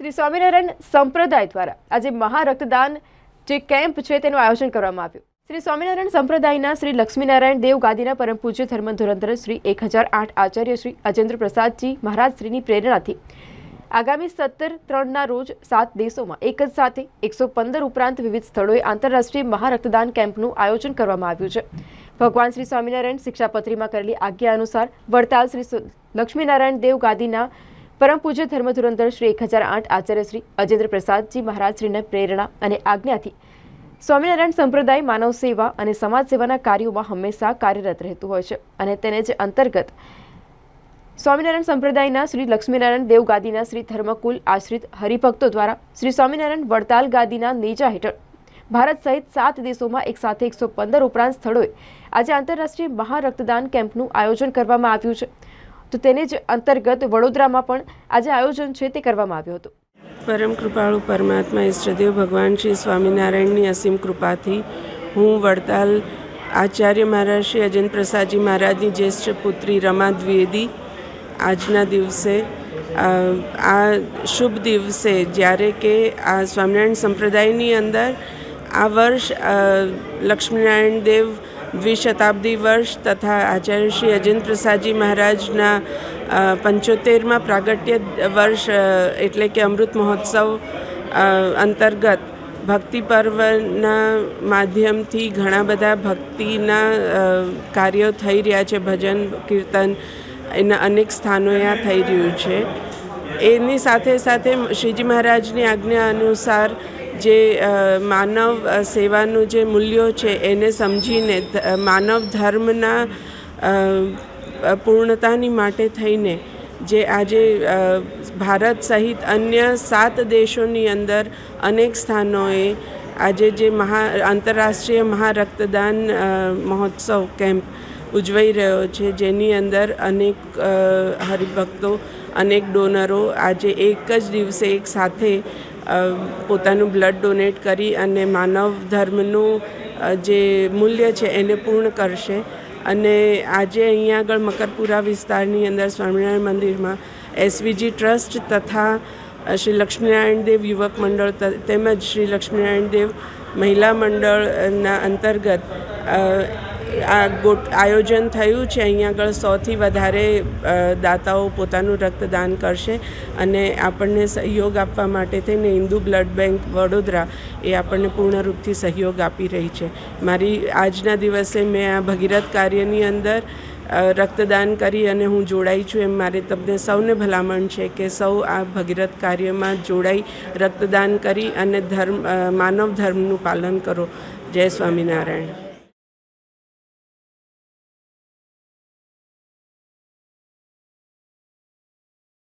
શ્રી સ્વામિનારાયણ સંપ્રદાય દ્વારા આજે મહારક્તદાન જે કેમ્પ છે તેનું આયોજન કરવામાં આવ્યું. શ્રી સ્વામિનારાયણ સંપ્રદાયના શ્રી લક્ષ્મીનારાયણ દેવ ગાદીના પરમ પૂજ્ય ધર્મ ધુરંધર શ્રી એક હજાર આઠ આચાર્ય શ્રી અજેન્દ્ર પ્રસાદજી મહારાજ શ્રીની પ્રેરણાથી આગામી સત્તર ત્રણના રોજ સાત દેશોમાં એક જ સાથે એકસો પંદર ઉપરાંત વિવિધ સ્થળોએ આંતરરાષ્ટ્રીય મહારક્તદાન કેમ્પનું આયોજન કરવામાં આવ્યું છે. ભગવાન શ્રી સ્વામિનારાયણ શિક્ષાપત્રીમાં કરેલી આજ્ઞા અનુસાર વડતાલ શ્રી લક્ષ્મીનારાયણ દેવ ગાદીના પરમ પૂજ્ય ધર્મધુરંધર શ્રી એક હજાર આઠ આચાર્ય શ્રી અજેન્દ્ર પ્રસાદજી મહારાજશ્રીને પ્રેરણા અને આજ્ઞાથી સ્વામિનારાયણ સંપ્રદાય માનવ સેવા અને સમાજ સેવાના કાર્યોમાં હંમેશા કાર્યરત રહેતું હોય છે અને તેને જ અંતર્ગત સ્વામિનારાયણ સંપ્રદાયના શ્રી લક્ષ્મીનારાયણ દેવ ગાદીના શ્રી ધર્મકુલ આશ્રિત હરિભક્તો દ્વારા શ્રી સ્વામિનારાયણ વડતાલ ગાદીના નેજા હેઠળ ભારત સહિત સાત દેશોમાં એક સાથે એકસો પંદર ઉપરાંત સ્થળોએ આજે આંતરરાષ્ટ્રીય મહારક્તદાન કેમ્પનું આયોજન કરવામાં આવ્યું છે. તો તેને જ અંતર્ગત વડોદરામાં પણ આજે આયોજન છે તે કરવામાં આવ્યું હતું. પરમ કૃપાળુ પરમાત્મા ઈષ્ટદેવ ભગવાન શ્રી સ્વામિનારાયણની અસીમ કૃપાથી હું વડતાલ આચાર્ય મહારાજ શ્રી અજન પ્રસાદજી મહારાજની જ્યેષ્ઠ પુત્રી રમા દ્વિવેદી આજના દિવસે આ શુભ દિવસે જ્યારે કે આ સ્વામિનારાયણ સંપ્રદાયની અંદર આ વર્ષ લક્ષ્મીનારાયણ દેવ દ્વિશતાબ્દી વર્ષ તથા આચાર્ય શ્રી અજેન્દ્ર પ્રસાદજી મહારાજના પંચોતેરમાં પ્રાગટ્ય વર્ષ એટલે કે અમૃત મહોત્સવ અંતર્ગત ભક્તિ પર્વના માધ્યમથી ઘણા બધા ભક્તિના કાર્યો થઈ રહ્યા છે, ભજન, કીર્તન, એના અનેક સ્થાનોએ આ થઈ રહ્યું છે. એની સાથે સાથે શ્રીજી મહારાજની આજ્ઞા અનુસાર જે માનવ સેવાનું જે મૂલ્યો છે એને સમજીને માનવ ધર્મના પૂર્ણતાની માટે થઈને જે આજે ભારત સહિત અન્ય સાત દેશોની અંદર અનેક સ્થાનોએ આજે જે મહા, આંતરરાષ્ટ્રીય મહારક્તદાન મહોત્સવ કેમ્પ ઉજવાઈ રહ્યો છે, જેની અંદર અનેક હરિભક્તો, અનેક ડોનરો આજે એક જ દિવસે એક સાથે પોતાનું બ્લડ ડોનેટ કરી અને માનવ ધર્મનું જે મૂલ્ય છે એને પૂર્ણ કરશે. અને આજે અહીંયા આગળ મકરપુરા વિસ્તારની અંદર સ્વામિનારાયણ મંદિરમાં એસવીજી ટ્રસ્ટ તથા શ્રી લક્ષ્મીનારાયણ દેવ યુવક મંડળ તેમજ શ્રી લક્ષ્મીનારાયણ દેવ મહિલા મંડળના અંતર્ગત આ ગોટ આયોજન થયું છે અહીંયા આગળ સૌથી વધારે દાતાઓ પોતાનું રક્તદાન કરશે અને આપણને સહયોગ આપવા માટે થઈને હિન્દુ બ્લડ બેંક વડોદરા એ આપણને પૂર્ણરૂપથી સહયોગ આપી રહી છે. મારી આજના દિવસે મેં આ ભગીરથ કાર્યની અંદર રક્તદાન કરી અને હું જોડાઈ છું એમ મારે તમને સૌને ભલામણ છે કે સૌ આ ભગીરથ કાર્યમાં જોડાઈ રક્તદાન કરી અને ધર્મ માનવ ધર્મનું પાલન કરો. જય સ્વામિનારાયણ.